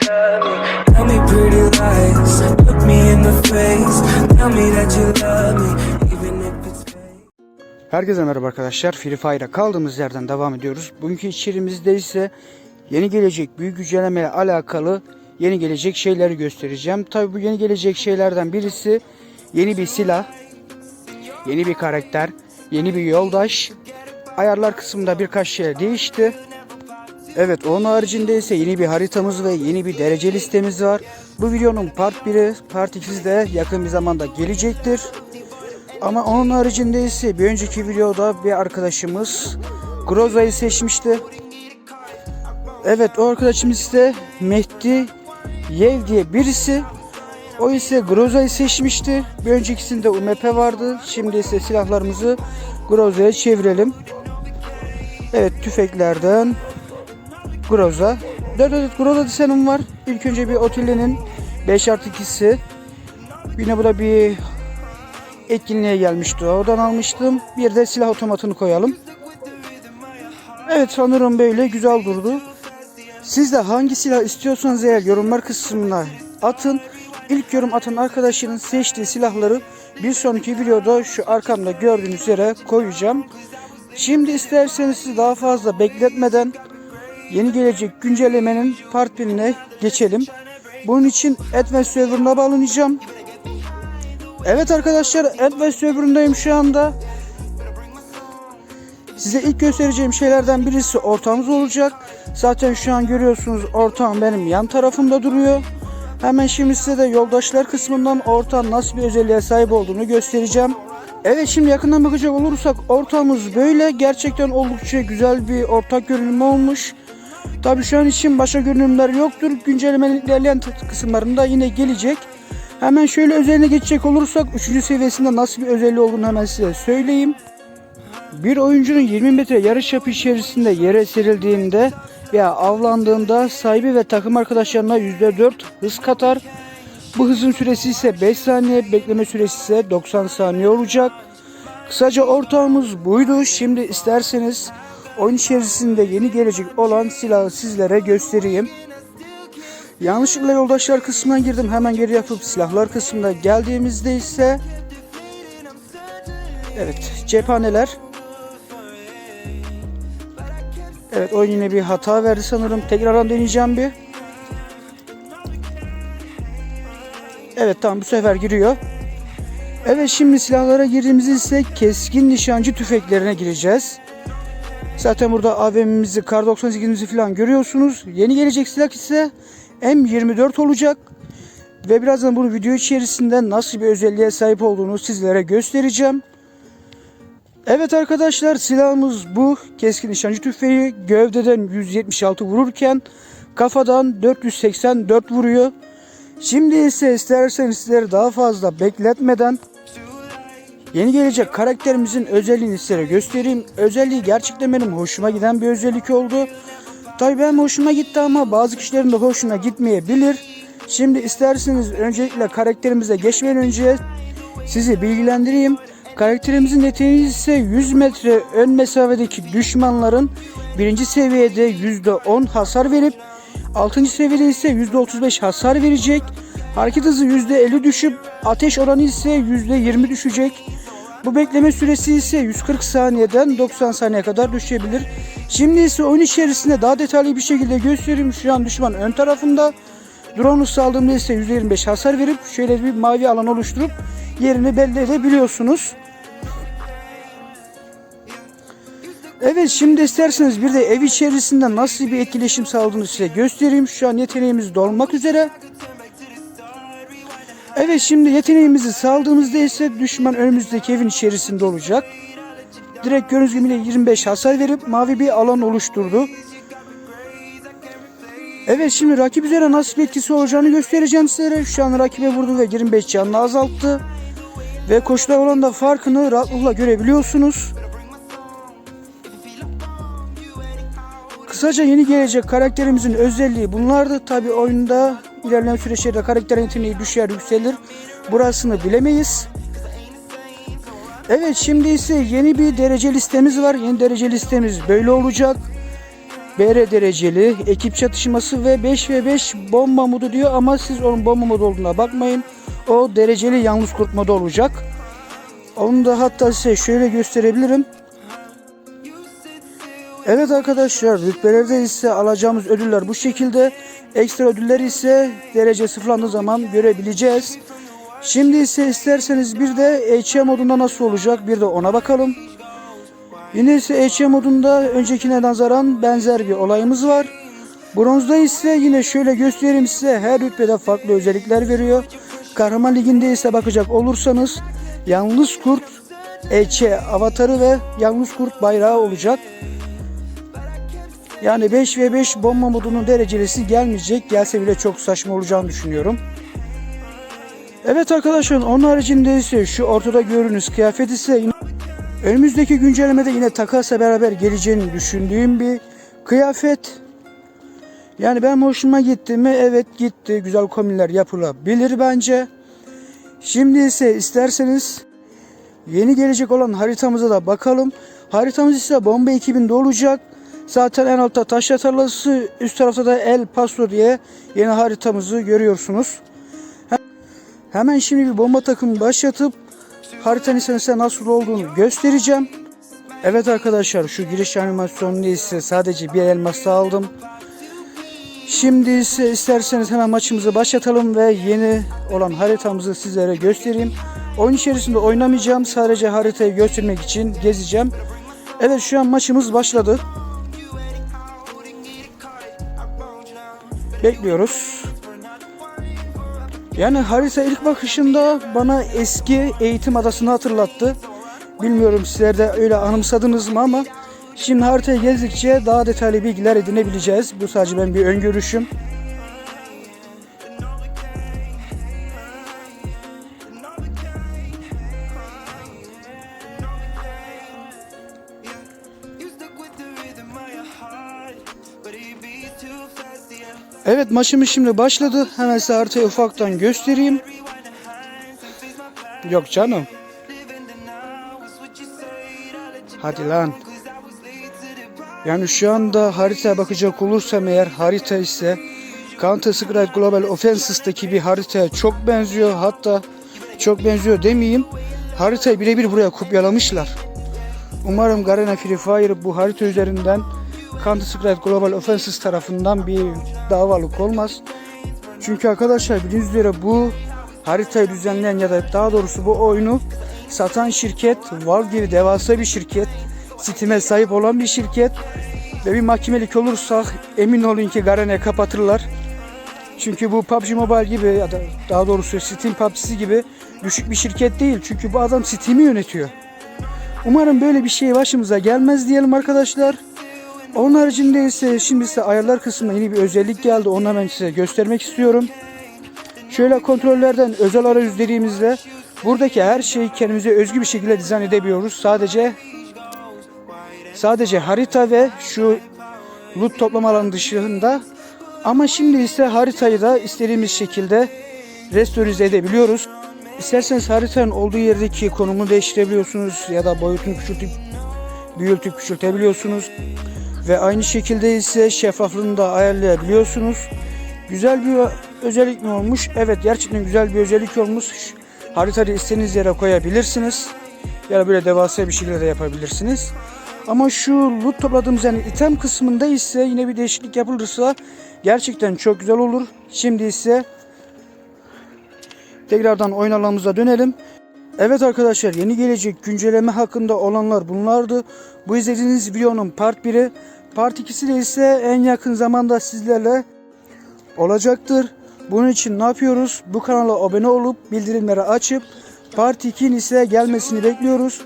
Tell me pretty lies, look me in the face. Tell me that you love me. Herkese merhaba arkadaşlar. Free Fire'a kaldığımız yerden devam ediyoruz. Bugünkü içerimizde ise yeni gelecek büyük güncellemeyle alakalı yeni gelecek şeyleri göstereceğim. Tabi bu yeni gelecek şeylerden birisi yeni bir silah, yeni bir karakter, yeni bir yoldaş. Ayarlar kısmında birkaç şey değişti. Evet onun haricinde ise yeni bir haritamız ve yeni bir derece listemiz var. Bu videonun part 1'i, part 2'si de yakın bir zamanda gelecektir. Ama onun haricinde ise bir önceki videoda bir arkadaşımız Groza'yı seçmişti. Evet o arkadaşımız ise Mehdi Yev diye birisi. O ise Groza'yı seçmişti. Bir öncekisinde UMP vardı. Şimdi ise silahlarımızı Groza'ya çevirelim. Evet tüfeklerden Groza. 4 adet Groza desenim var. İlk önce bir Otilli'nin 5 artı 2'si. Yine bu da bir etkinliğe gelmişti. Oradan almıştım. Bir de silah otomatını koyalım. Evet sanırım böyle güzel durdu. Siz de hangi silah istiyorsanız eğer yorumlar kısmına atın. İlk yorum atan arkadaşının seçtiği silahları bir sonraki videoda şu arkamda gördüğünüz yere koyacağım. Şimdi isterseniz sizi daha fazla bekletmeden yeni gelecek güncellemenin part 1'ine geçelim. Bunun için Advanced serverına bağlanacağım. Evet arkadaşlar Advanced serverındayım şu anda. Size ilk göstereceğim şeylerden birisi ortağımız olacak. Zaten şu an görüyorsunuz ortağım benim yan tarafımda duruyor. Hemen şimdi size de yoldaşlar kısmından ortağın nasıl bir özelliğe sahip olduğunu göstereceğim. Evet şimdi yakından bakacak olursak ortağımız böyle. Gerçekten oldukça güzel bir ortak görünümü olmuş. Tabi şu an için başka görünümler yoktur. Güncellemenin ilerleyen kısımlarında yine gelecek. Hemen şöyle özeline geçecek olursak 3. seviyesinde nasıl bir özelliği olduğunu hemen size söyleyeyim. Bir oyuncunun 20 metre yarış yapı içerisinde yere serildiğinde veya avlandığında sahibi ve takım arkadaşlarına %4 hız katar. Bu hızın süresi ise 5 saniye, bekleme süresi ise 90 saniye olacak. Kısaca ortağımız buydu. Şimdi isterseniz oyun içerisinde yeni gelecek olan silahı sizlere göstereyim. Yanlışlıkla yoldaşlar kısmına girdim. Hemen geri yapıp silahlar kısmına geldiğimizde ise Evet cephaneler Evet oyun yine bir hata verdi sanırım. Tekrardan deneyeceğim bir. Evet tamam bu sefer giriyor. Evet şimdi silahlara girdiğimizde ise keskin nişancı tüfeklerine gireceğiz. Zaten burada AVM'imizi, Kar 98'imizi falan görüyorsunuz. Yeni gelecek silah ise M24 olacak. Ve birazdan bunu video içerisinde nasıl bir özelliğe sahip olduğunu sizlere göstereceğim. Evet arkadaşlar silahımız bu. Keskin nişancı tüfeği gövdeden 176 vururken kafadan 484 vuruyor. Şimdi ise isterseniz sizleri daha fazla bekletmeden yeni gelecek karakterimizin özelliğini size göstereyim. Özelliği gerçekten benim hoşuma giden bir özellik oldu. Tabii benim hoşuma gitti ama bazı kişilerin de hoşuna gitmeyebilir. Şimdi isterseniz öncelikle karakterimize geçmeden önce sizi bilgilendireyim. Karakterimizin yeteneği ise 100 metre ön mesafedeki düşmanların birinci seviyede %10 hasar verip 6. seviyede ise %35 hasar verecek. Hareket hızı %50 düşüp ateş oranı ise %20 düşecek. Bu bekleme süresi ise 140 saniyeden 90 saniye kadar düşebilir. Şimdi ise oyun içerisinde daha detaylı bir şekilde göstereyim. Şu an düşman ön tarafında. Drone'u saldığımda ise %25 hasar verip şöyle bir mavi alan oluşturup yerini belli edebiliyorsunuz. Evet şimdi isterseniz bir de ev içerisinde nasıl bir etkileşim sağladığını size göstereyim. Şu an yeteneğimiz dolmak üzere. Evet şimdi yeteneğimizi saldığımızda ise düşman önümüzdeki evin içerisinde olacak. Direkt gördüğünüz gibi 25 hasar verip mavi bir alan oluşturdu. Evet şimdi rakip üzerine nasıl bir etkisi olacağını göstereceğim sizlere. Şu an rakibe vurdu ve 25 canını azalttı. Ve koşuda olan da farkını rahatlıkla görebiliyorsunuz. Kısaca yeni gelecek karakterimizin özelliği bunlardı. Tabi oyunda ilerleyen süreçlerde karakter yeteneği düşer yükselir. Burasını bilemeyiz. Evet şimdi ise yeni bir derece listemiz var. Yeni derece listemiz böyle olacak. BR dereceli, ekip çatışması ve 5 ve 5 bomba modu diyor ama siz onun bomba modu olduğuna bakmayın. O dereceli yalnız kurt modu olacak. Onu da hatta size şöyle gösterebilirim. Evet arkadaşlar rütbelerde ise alacağımız ödüller bu şekilde. Ekstra ödülleri ise derece sıfırlandığı zaman görebileceğiz. Şimdi ise isterseniz bir de HM modunda nasıl olacak bir de ona bakalım. Yine ise HM modunda öncekine nazaran benzer bir olayımız var. Bronzda ise yine şöyle göstereyim size her rütbede farklı özellikler veriyor. Kahraman Ligi'nde ise bakacak olursanız Yalnız Kurt EÇ avatarı ve Yalnız Kurt bayrağı olacak. Yani 5 ve 5 bomba modunun derecelisi gelmeyecek. Gelse bile çok saçma olacağını düşünüyorum. Evet arkadaşlar onun haricinde ise şu ortada gördüğünüz kıyafet ise önümüzdeki güncellemede yine takasla beraber geleceğini düşündüğüm bir kıyafet. Yani ben hoşuma gitti mi? Evet gitti. Güzel kombinler yapılabilir bence. Şimdi ise isterseniz yeni gelecek olan haritamıza da bakalım. Haritamız ise bomba ekibinde olacak. Zaten en altta taşla tarlası, üst tarafta da El Paso diye yeni haritamızı görüyorsunuz. Hemen şimdi bir bomba takımı başlatıp haritanın size nasıl olduğunu göstereceğim. Evet arkadaşlar şu giriş animasyonunu ise sadece bir elmasla aldım. Şimdi ise isterseniz hemen maçımızı başlatalım ve yeni olan haritamızı sizlere göstereyim. Oyun içerisinde oynamayacağım. Sadece haritayı göstermek için gezeceğim. Evet şu an maçımız başladı. Bekliyoruz. Yani harita ilk bakışında bana eski eğitim adasını hatırlattı. Bilmiyorum sizler de öyle anımsadınız mı ama şimdi haritayı gezdikçe daha detaylı bilgiler edinebileceğiz. Bu sadece ben bir öngörüşüm. Evet maçımız şimdi başladı. Hemen size haritayı ufaktan göstereyim. Yok canım. Hadi lan. Yani şu anda haritaya bakacak olursam eğer harita ise Counter Strike Global Offensives'taki bir haritaya çok benziyor. Hatta çok benziyor demeyeyim. Haritayı birebir buraya kopyalamışlar. Umarım Garena Free Fire bu harita üzerinden Counter Strike Global Offensives tarafından bir davalık olmaz. Çünkü arkadaşlar bildiğiniz üzere bu haritayı düzenleyen ya da daha doğrusu bu oyunu satan şirket Valve gibi devasa bir şirket. Steam'e sahip olan bir şirket. Ve bir mahkemelik olursak emin olun ki Garena'yı kapatırlar. Çünkü bu PUBG Mobile gibi ya da daha doğrusu Steam PUBG'si gibi düşük bir şirket değil. Çünkü bu adam Steam'i yönetiyor. Umarım böyle bir şey başımıza gelmez diyelim arkadaşlar. Onun haricinde ise şimdi size ayarlar kısmına yeni bir özellik geldi. Onu hemen size göstermek istiyorum. Şöyle kontrollerden özel arayüz dediğimizde buradaki her şeyi kendimize özgü bir şekilde dizayn edebiliyoruz. Sadece sadece harita ve şu loot toplama alanı dışında ama şimdi ise haritayı da istediğimiz şekilde restorize edebiliyoruz. İsterseniz haritanın olduğu yerdeki konumunu değiştirebiliyorsunuz ya da boyutunu küçültüp büyütüp küçültebiliyorsunuz. Ve aynı şekilde ise şeffaflığını da ayarlayabiliyorsunuz. Güzel bir özellik mi olmuş? Evet gerçekten güzel bir özellik olmuş. Haritayı istediğiniz yere koyabilirsiniz. Ya da böyle devasa bir şekilde de yapabilirsiniz. Ama şu loot topladığımız yani item kısmında ise yine bir değişiklik yapılırsa gerçekten çok güzel olur. Şimdi ise tekrardan oyun alanımıza dönelim. Evet arkadaşlar yeni gelecek güncelleme hakkında olanlar bunlardı. Bu izlediğiniz videonun part 1'i. Part 2'si de ise en yakın zamanda sizlerle olacaktır. Bunun için ne yapıyoruz? Bu kanala abone olup bildirimleri açıp Part 2'nin ise gelmesini bekliyoruz.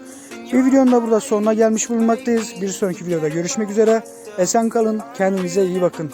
Bir videonun da burada sonuna gelmiş bulunmaktayız. Bir sonraki videoda görüşmek üzere. Esen kalın. Kendinize iyi bakın.